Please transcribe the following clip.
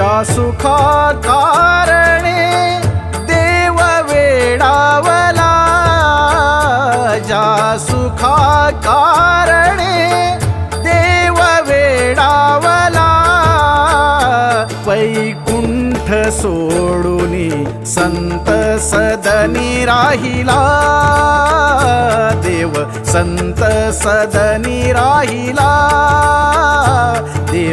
ज्या सुखा कारणे देव वेडावला. ज्या सुखा कारणे देव वेडावला. वैकुंठ सोडूनी संत सदनी राहिला. देव संत सदनी राहिला.